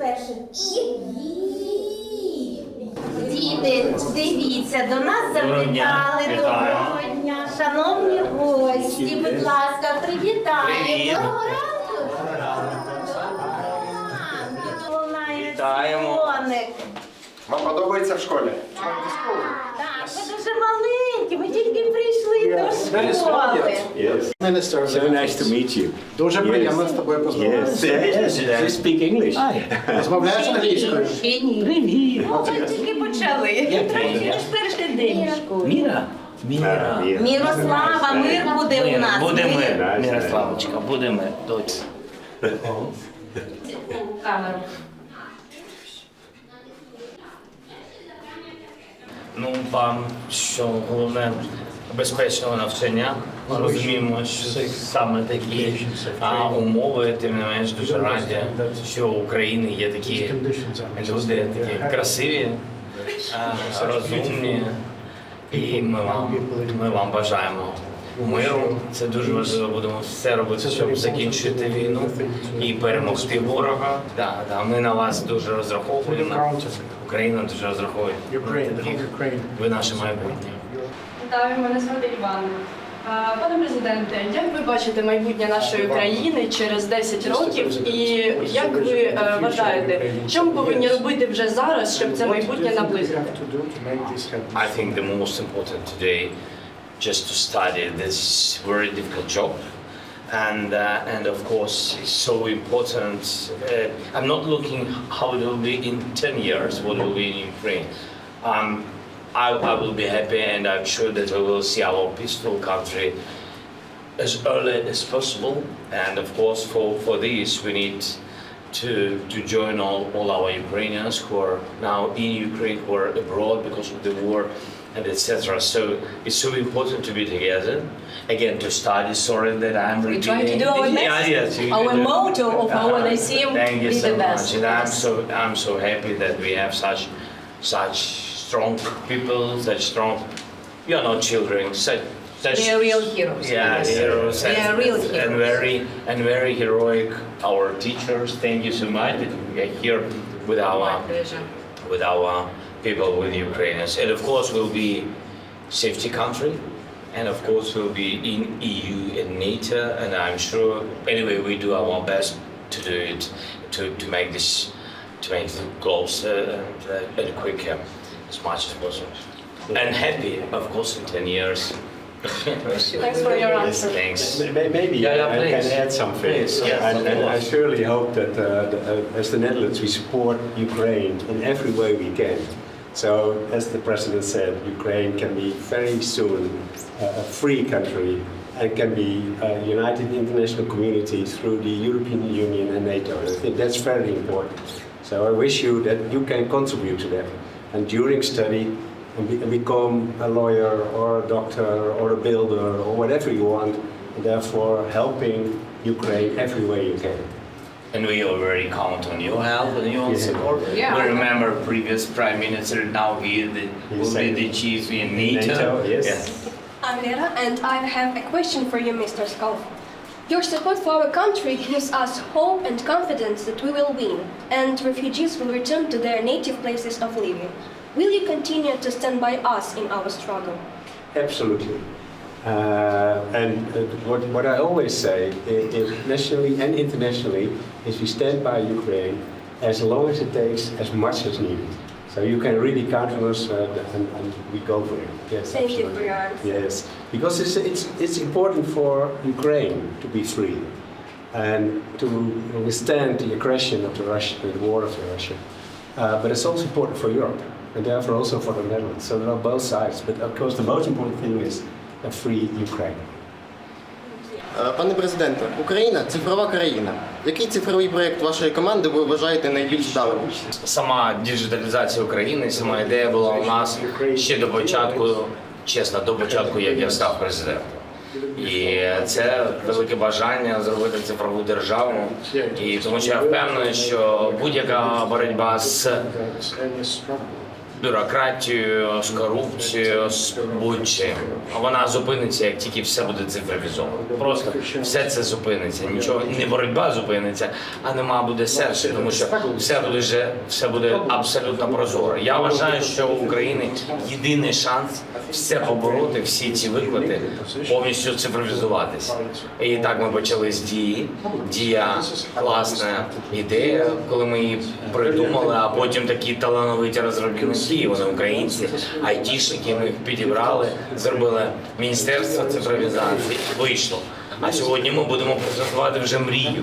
перше. І. Діти, дивіться, до нас завітали. Доброго дня, шановні гості, будь ласка, привітаємо. Привіт. Доброго ранку. Лунає Вітаємо. дзвоник. Вам подобається в школі? Так, ви дуже маленькі, ми тільки прийшли до школи. Yes. Міністр. So nice to meet you. Дуже приємно з тобою Yes. познайомитися. Yes. You speak English. Розмовляєш англійською? Ще ні. Привіт. Ну, ви тільки почали. Тільки ж перший день в школі. Міра? Міра. Міра. Мірослава, мир буде у нас. Буде Мир. мир, Мирославочка, буде мир. Доць. Камеру. Ну, вам що головне безпечного навчання. Ми розуміємо, що саме такі а, умови, тим не менш дуже раді, що у України є такі люди, такі красиві, а, розумні. І ми вам, ми вам бажаємо миру. Це дуже важливо. Будемо все робити, щоб закінчити війну і перемогти ворога. Да, да, ми на вас дуже розраховуємо. Україна дуже розраховує. Ви наше майбутнє. Вітаю, мене звати Іван. Пане президенте, як ви бачите майбутнє нашої країни через 10 років, і як ви е, вважаєте, що ми повинні робити вже зараз, щоб це майбутнє наблизити? I think the most important today just to study this very difficult job. And, uh, and of course, it's so important. Uh, I'm not looking how it will be in 10 years, what will be in Ukraine. Um, I, I will be happy and I'm sure that we will see our peaceful country as early as possible. And of course, for, for this, we need to, to join all, all our Ukrainians who are now in Ukraine, who are abroad because of the war, and etc. So it's so important to be together. Again, to study. Sorry that I'm We're repeating. trying to do our Yeah, best. yes, Our do- motto of our Uh, Lyceum Thank you so the best. much, and I'm so I'm so happy that we have such such strong people, such strong. You're not children, such. such They are real heroes. yeah, Yes. heroes. They and- are real And very and very heroic. Our teachers. Thank you so much that we are here with our with our people with Ukrainians, and of course we'll be safety country, and of course we'll be in EU and NATO, and I'm sure anyway we do our best to do it to, to make this to make it closer and, uh, and quicker as much as possible, and happy of course in ten years. Thanks for your answer. Thanks. May- Maybe Yeah, yeah, I please. can add something. Please, yes, and, and I course. surely hope that uh, the, uh, as the Netherlands we support Ukraine in every way we can. So as the president said, Ukraine can be very soon uh, a free country and can be uh, united international community through the European Union and NATO. I think that's very important. So I wish you that you can contribute to that. And during study, and be- and become a lawyer or a doctor or a builder or whatever you want, and therefore helping Ukraine every way you can. And we already count on your help and your Yeah. support. Yeah. We remember previous prime minister, now he the, will be the chief in NATO. NATO, yes. Yeah. I'm Vera, and I have a question for you, Mr. Skalf. Your support for our country gives us hope and confidence that we will win, and refugees will return to their native places of living. Will you continue to stand by us in our struggle? Absolutely. Uh, and uh, what, what I always say, i- i- nationally and internationally, is we stand by Ukraine as long as it takes, as much as needed. So you can really count on us, uh, and, and we go for it. Yes, Thank you for absolutely. your answer. Yes, because it's, it's, it's important for Ukraine to be free and to withstand the aggression of the Russia, the war of the Russia. Uh, but it's also important for Europe and therefore also for the Netherlands. So there are both sides. But of course, the most important thing is a free Ukraine. Е, Пане президенте, Україна цифрова країна. Який цифровий проєкт вашої команди ви вважаєте найбільш вдалим? Сама діджиталізація України, сама ідея була у нас ще до початку, чесно, до початку, як я став президентом. І це велике бажання зробити цифрову державу. І тому що я впевнений, що будь-яка боротьба з бюрократією, з корупцією, з будь-чим. Вона зупиниться, як тільки все буде цифровізовано. Просто все це зупиниться. Нічого не боротьба зупиниться, а нема буде серця, тому що все буде все буде абсолютно прозоро. Я вважаю, що у України єдиний шанс все побороти, всі ці виклики, повністю цифровізуватися. І так ми почали з дії. Дія класна ідея, коли ми її придумали, а потім такі талановиті розробники, вони українці, айтішники, ми їх підібрали, зробили міністерство цифровізації. Вийшло. А сьогодні ми будемо презентувати вже мрію.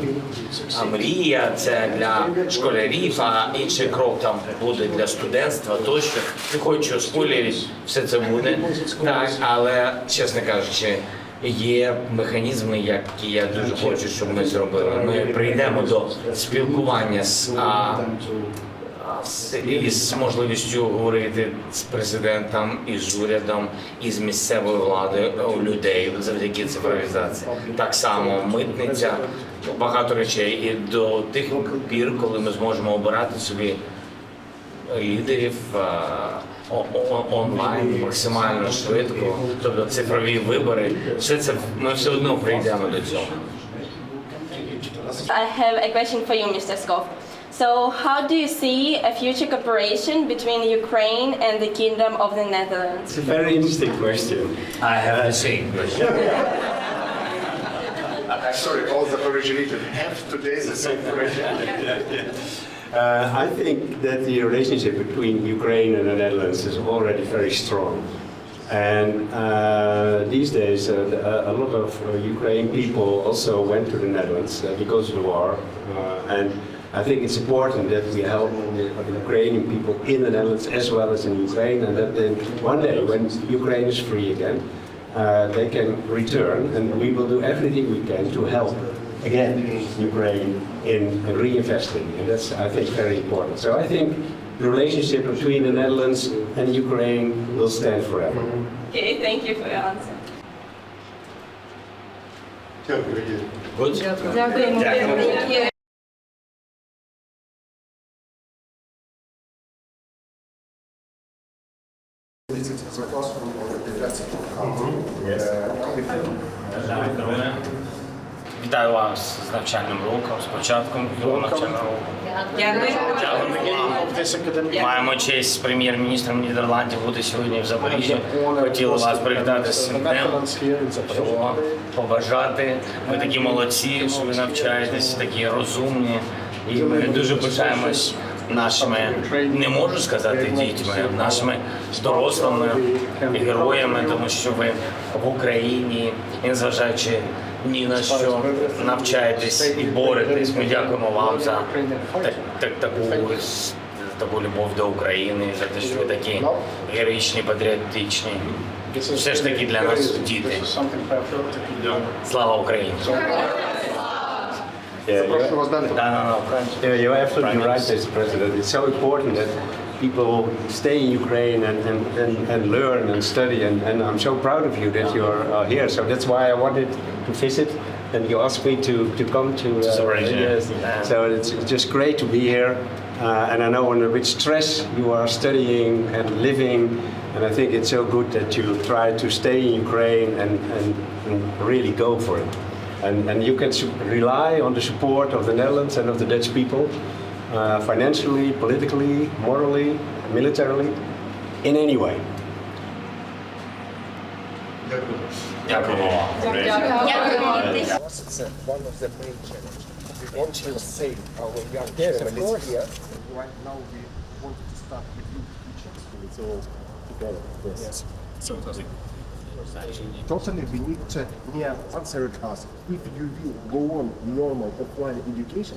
А мрія це для школярів, а інший крок там буде для студентства тощо. Не хочу спойлерів, все це буде. Так, але чесно кажучи, є механізми, які я дуже хочу, щоб ми зробили. Ми прийдемо до спілкування з. А, із можливістю говорити з президентом, із урядом, із місцевою владою у людей завдяки цифровізації. Так само митниця, багато речей. І до тих пір, коли ми зможемо обирати собі лідерів е, онлайн максимально швидко, тобто цифрові вибори, все це ми все одно прийдемо до цього. I have a question for you, Mr. Skov. So, how do you see a future cooperation between Ukraine and the Kingdom of the Netherlands? It's a very interesting question. I have the same question. Sorry, all the originated have today the same question. Uh, I think that the relationship between Ukraine and the Netherlands is already very strong. And uh, these days, uh, a lot of uh, Ukrainian people also went to the Netherlands uh, because of the war. Uh, and I think it's important that we help the the Ukrainian people in the Netherlands as well as in Ukraine, and that then one day, when Ukraine is free again, uh, they can return, and we will do everything we can to help again Ukraine in reinvesting, and that's I think very important. So I think the relationship between the Netherlands and Ukraine will stand forever. Okay, thank you for your answer. Good? Дякую. Вітаю вас з навчальним роком, з початком цього навчального року. Маємо честь з прем'єр-міністром Нідерландів бути сьогодні в Запоріжжі. Хотіли вас привітати з цим днем, Всього побажати. Ви такі молодці, що ви навчаєтесь, такі розумні. І ми дуже пишаємось нашими, не можу сказати дітьми, нашими дорослими героями, тому що ви в Україні, незважаючи ні на що навчаєтесь і боретесь. Ми дякуємо вам за так, так, таку, таку любов до України, за те, що ви такі героїчні, патріотичні. Все ж таки для нас діти. Слава Україні! Yeah, the question was done. No, no, no. French. Yeah, you're absolutely Prime right, Mr. President. It's so important that people stay in Ukraine and, and, and, and learn and study. And, and, I'm so proud of you that you are uh, here. So that's why I wanted to visit. And you asked me to, to come to. Uh, Sorry, yes. Yeah. So it's, it's just great to be here. Uh, and I know under which stress you are studying and living. And I think it's so good that you try to stay in Ukraine and, and, and really go for it. And, and you can rely on the support of the Netherlands and of the Dutch people, uh, financially, politically, morally, militarily, in any way. That one of the main challenges. We want to save our young people, here. Right now we want to start with youth teachers. It's all together. Yes. fantastic totally we need to yeah, answer us. If you will go on normal offline education,